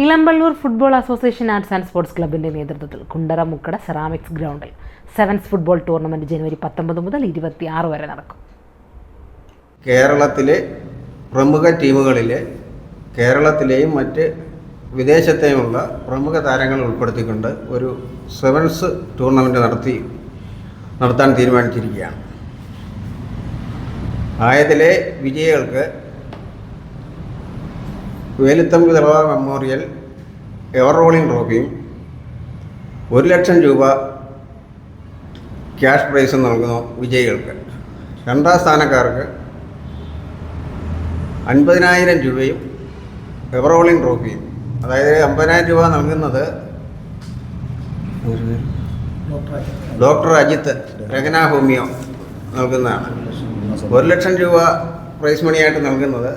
Elampalloor football association arts and sports ക്ലബിന്റെ നേതൃത്വത്തിൽ Kundara Mukkada ceramics ഗ്രൗണ്ടിൽ സെവൻസ് ഫുട്ബോൾ ടൂർണമെന്റ് ജനുവരി പത്തൊമ്പത് മുതൽ ഇരുപത്തി ആറ് വരെ നടക്കും. കേരളത്തിലെ പ്രമുഖ ടീമുകളിലെ കേരളത്തിലെയും മറ്റ് വിദേശത്തെയുമുള്ള പ്രമുഖ താരങ്ങൾ ഉൾപ്പെടുത്തിക്കൊണ്ട് ഒരു സെവൻസ് ടൂർണമെന്റ് നടത്തി നടത്താൻ തീരുമാനിച്ചിരിക്കുകയാണ്. ആയതിലെ വിജയികൾക്ക് Veluthampi Dalawa memorial ever rolling ട്രോഫിയും ഒരു ലക്ഷം രൂപ ക്യാഷ് പ്രൈസും നൽകുന്നു വിജയികൾക്ക്. രണ്ടാം സ്ഥാനക്കാർക്ക് അൻപതിനായിരം രൂപയും എവർ റോളിംഗ് ട്രോഫിയും. അതായത് അമ്പതിനായിരം രൂപ നൽകുന്നത് ഡോക്ടർ അജിത്ത് രഗന ഹോമിയോ നൽകുന്നതാണ്. ഒരു ലക്ഷം രൂപ പ്രൈസ് മണിയായിട്ട് നൽകുന്നത്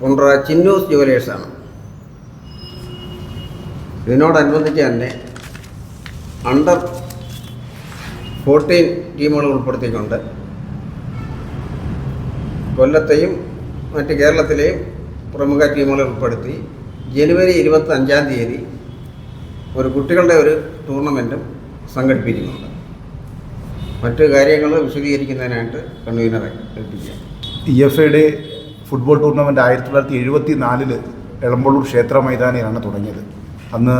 കുണ്ട്ര ചിന്നൂസ് ജുവലേഴ്സാണ്. ഇതിനോടനുബന്ധിച്ച് തന്നെ അണ്ടർ ഫോർട്ടീൻ ടീമുകൾ ഉൾപ്പെടുത്തിക്കൊണ്ട് കൊല്ലത്തെയും മറ്റ് കേരളത്തിലെയും പ്രമുഖ ടീമുകളെ ഉൾപ്പെടുത്തി ജനുവരി ഇരുപത്തി അഞ്ചാം തീയതി ഒരു കുട്ടികളുടെ ഒരു ടൂർണമെന്റും സംഘടിപ്പിക്കുന്നുണ്ട്. മറ്റ് കാര്യങ്ങൾ വിശദീകരിക്കുന്നതിനായിട്ട് കൺവീനറെ ഏൽപ്പിക്കാം ഇ എഫ് ഫുട്ബോൾ ടൂർണമെന്റ് ആയിരത്തി തൊള്ളായിരത്തി എഴുപത്തി നാലിൽ എളമ്പള്ളൂർ ക്ഷേത്ര മൈതാനിയിലാണ് തുടങ്ങിയത്. അന്ന്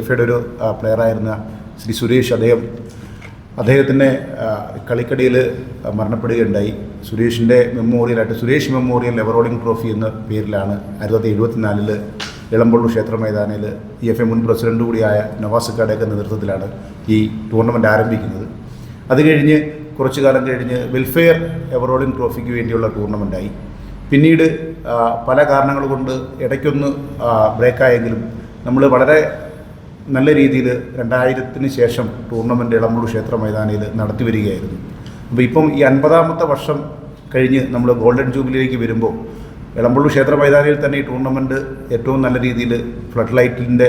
എഫ് എയുടെ ഒരു പ്ലെയറായിരുന്ന ശ്രീ സുരേഷ് അദ്ദേഹം അദ്ദേഹത്തിന്റെ കളിക്കടിയിൽ മരണപ്പെടുകയുണ്ടായി. സുരേഷിന്റെ മെമ്മോറിയലായിട്ട് Suresh memorial ever rolling trophy എന്ന പേരിലാണ് ആയിരത്തി തൊള്ളായിരത്തി എഴുപത്തിനാലിൽ എളമ്പള്ളൂർ ക്ഷേത്ര മൈതാനിയിൽ ഇ എഫ് എ മുൻ പ്രസിഡന്റ് കൂടിയായ നവാസ് കടയൊക്കെ നേതൃത്വത്തിലാണ് ഈ ടൂർണമെന്റ് ആരംഭിക്കുന്നത്. അത് കഴിഞ്ഞ് കുറച്ചു കാലം കഴിഞ്ഞ് വെൽഫെയർ എവറോളിംഗ് ട്രോഫിക്ക് വേണ്ടിയുള്ള ടൂർണമെന്റായി പിന്നീട് പല കാരണങ്ങൾ കൊണ്ട് ഇടയ്ക്കൊന്ന് ബ്രേക്കായെങ്കിലും നമ്മൾ വളരെ നല്ല രീതിയിൽ രണ്ടായിരത്തിന് ശേഷം ടൂർണമെന്റ് ഇളമ്പൂർ ക്ഷേത്ര മൈതാനിയിൽ നടത്തി വരികയായിരുന്നു. അപ്പോൾ ഇപ്പം ഈ അൻപതാമത്തെ വർഷം കഴിഞ്ഞ് നമ്മൾ ഗോൾഡൻ ജൂബിലിയിലേക്ക് വരുമ്പോൾ ഇളമ്പള്ളൂർ ക്ഷേത്ര മൈതാനിയിൽ തന്നെ ഈ ടൂർണമെന്റ് ഏറ്റവും നല്ല രീതിയിൽ ഫ്ലഡ് ലൈറ്റിന്റെ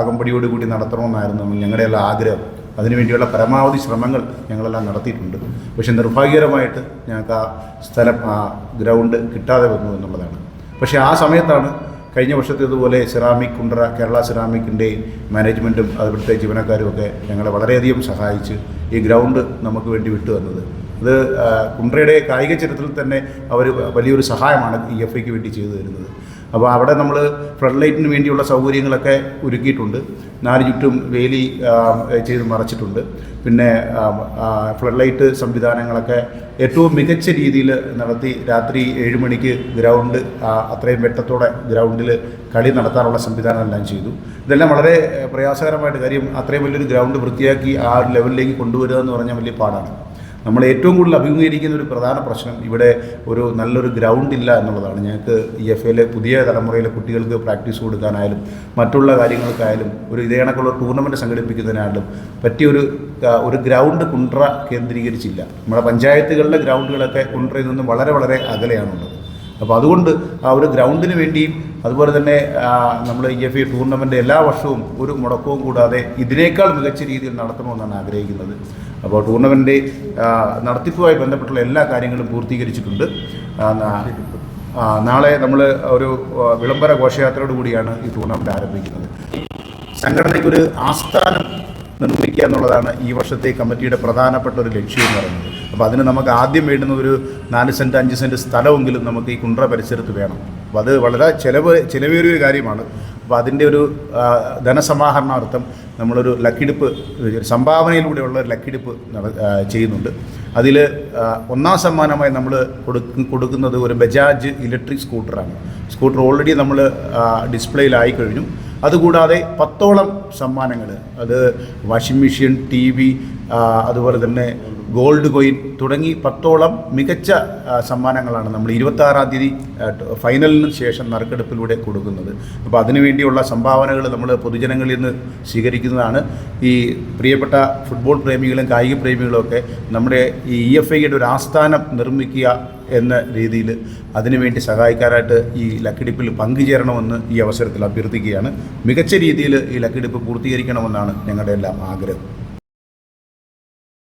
അകമ്പടിയോടുകൂടി നടത്തണമെന്നായിരുന്നു ഞങ്ങളുടെ എല്ലാം ആഗ്രഹം. അതിനുവേണ്ടിയുള്ള പരമാവധി ശ്രമങ്ങൾ ഞങ്ങളെല്ലാം നടത്തിയിട്ടുണ്ട്. പക്ഷേ നിർഭാഗ്യകരമായിട്ട് ഞങ്ങൾക്ക് ആ സ്ഥലം ആ ഗ്രൗണ്ട് കിട്ടാതെ വന്നു എന്നുള്ളതാണ്. പക്ഷേ ആ സമയത്താണ് കഴിഞ്ഞ വർഷത്തേതുപോലെ സിറാമിക് കുണ്ടറ കേരള സിറാമിക്കിന്റെ മാനേജ്മെന്റും അതുപോലത്തെ ജീവനക്കാരും ഒക്കെ ഞങ്ങളെ വളരെയധികം സഹായിച്ച് ഈ ഗ്രൗണ്ട് നമുക്ക് വേണ്ടി വിട്ടു തന്നത്. അത് കുണ്ടറയുടെ കായിക ചരിത്രത്തിൽ തന്നെ അവർ വലിയൊരു സഹായമാണ് ഇ എഫ് ഐക്ക് വേണ്ടി ചെയ്തു തരുന്നത്. അപ്പോൾ അവിടെ നമ്മൾ ഫ്ലഡ് ലൈറ്റിന് വേണ്ടിയുള്ള സൗകര്യങ്ങളൊക്കെ ഒരുക്കിയിട്ടുണ്ട്. നാല് ചുറ്റും വേലി ചെയ്ത് മറച്ചിട്ടുണ്ട്. പിന്നെ ഫ്ലഡ് ലൈറ്റ് സംവിധാനങ്ങളൊക്കെ ഏറ്റവും മികച്ച രീതിയിൽ നടത്തി രാത്രി ഏഴ് മണിക്ക് ഗ്രൗണ്ട് അത്രയും വെട്ടത്തോടെ ഗ്രൗണ്ടിൽ കളി നടത്താനുള്ള സംവിധാനം എല്ലാം ചെയ്തു. ഇതെല്ലാം വളരെ പ്രയാസകരമായിട്ട് കാര്യം അത്രയും വലിയൊരു ഗ്രൗണ്ട് വൃത്തിയാക്കി ആ ഒരു ലെവലിലേക്ക് കൊണ്ടുവരിക എന്ന് പറഞ്ഞാൽ വലിയ പാടാണ്. നമ്മൾ ഏറ്റവും കൂടുതൽ അഭിമുഖീകരിക്കുന്ന ഒരു പ്രധാന പ്രശ്നം ഇവിടെ ഒരു നല്ലൊരു ഗ്രൗണ്ട് ഇല്ല എന്നുള്ളതാണ്. ഞങ്ങൾക്ക് ഇ എഫ് എയിലെ പുതിയ തലമുറയിലെ കുട്ടികൾക്ക് പ്രാക്ടീസ് കൊടുക്കാനായാലും മറ്റുള്ള കാര്യങ്ങൾക്കായാലും ഒരു ഇതേ കണക്കുള്ള ടൂർണമെന്റ് സംഘടിപ്പിക്കുന്നതിനായാലും പറ്റിയൊരു ഒരു ഗ്രൗണ്ട് കുണ്ട്ര കേന്ദ്രീകരിച്ചില്ല. നമ്മുടെ പഞ്ചായത്തുകളിലെ ഗ്രൗണ്ടുകളൊക്കെ കുണ്ട്രയിൽ നിന്നും വളരെ വളരെ അകലെയാണുള്ളത്. അപ്പോൾ അതുകൊണ്ട് ആ ഒരു ഗ്രൗണ്ടിന് വേണ്ടിയും അതുപോലെ തന്നെ നമ്മൾ ഇ എഫ് ഇ ടൂർണമെന്റ് എല്ലാ വർഷവും ഒരു മുടക്കവും കൂടാതെ ഇതിനേക്കാൾ മികച്ച രീതിയിൽ നടത്തണമെന്നാണ് ആഗ്രഹിക്കുന്നത്. അപ്പോൾ ടൂർണമെന്റ് നടത്തിപ്പുമായി ബന്ധപ്പെട്ടുള്ള എല്ലാ കാര്യങ്ങളും പൂർത്തീകരിച്ചിട്ടുണ്ട്. നാളെ നമ്മൾ ഒരു വിളംബര ഘോഷയാത്രയോട് കൂടിയാണ് ഈ ടൂർണമെന്റ് ആരംഭിക്കുന്നത്. സംഘടനയ്ക്കൊരു ആസ്ഥാനം നിർമ്മിക്കുക എന്നുള്ളതാണ് ഈ വർഷത്തെ കമ്മിറ്റിയുടെ പ്രധാനപ്പെട്ട ഒരു ലക്ഷ്യം എന്ന് പറയുന്നത്. അപ്പോൾ അതിന് നമുക്ക് ആദ്യം വേണ്ടുന്ന ഒരു നാല് സെന്റ് അഞ്ച് സെന്റ് സ്ഥലമെങ്കിലും നമുക്ക് ഈ കുണ്ട്ര പരിസരത്ത് വേണം. അപ്പോൾ അത് വളരെ ചിലവ് ചിലവേറിയ ഒരു കാര്യമാണ്. അപ്പോൾ അതിന്റെ ഒരു ധനസമാഹരണാർത്ഥം നമ്മളൊരു ലക്കിടിപ്പ് സംഭാവനയിലൂടെയുള്ള ലക്കിടിപ്പ് ചെയ്യുന്നുണ്ട്. അതിൽ ഒന്നാം സമ്മാനമായി നമ്മൾ കൊടുക്ക കൊടുക്കുന്നത് ഒരു ബജാജ് ഇലക്ട്രിക് സ്കൂട്ടറാണ്. സ്കൂട്ടർ ഓൾറെഡി നമ്മൾ ഡിസ്പ്ലേയിലായി കഴിഞ്ഞു. അതുകൂടാതെ പത്തോളം സമ്മാനങ്ങൾ അത് വാഷിംഗ് മെഷീൻ ടി വി അതുപോലെ തന്നെ ഗോൾഡ് കോയിൻ തുടങ്ങി പത്തോളം മികച്ച സമ്മാനങ്ങളാണ് നമ്മൾ ഇരുപത്താറാം തീയതി ഫൈനലിന് ശേഷം നറുക്കെടുപ്പിലൂടെ കൊടുക്കുന്നത്. അപ്പോൾ അതിനുവേണ്ടിയുള്ള സംഭാവനകൾ നമ്മൾ പൊതുജനങ്ങളിൽ നിന്ന് സ്വീകരിക്കുന്നതാണ്. ഈ പ്രിയപ്പെട്ട ഫുട്ബോൾ പ്രേമികളും കായിക പ്രേമികളും ഒക്കെ നമ്മുടെ ഈ ഇ എഫ് ഐയുടെ ഒരു ആസ്ഥാനം നിർമ്മിക്കുക എന്ന രീതിയിൽ അതിനുവേണ്ടി സഹായിക്കാനായിട്ട് ഈ ലക്കിടിപ്പിൽ പങ്കുചേരണമെന്ന് ഈ അവസരത്തിൽ അഭ്യർത്ഥിക്കുകയാണ്. മികച്ച രീതിയിൽ ഈ ലക്കിടിപ്പ് പൂർത്തീകരിക്കണമെന്നാണ് ഞങ്ങളുടെ എല്ലാം ആഗ്രഹം.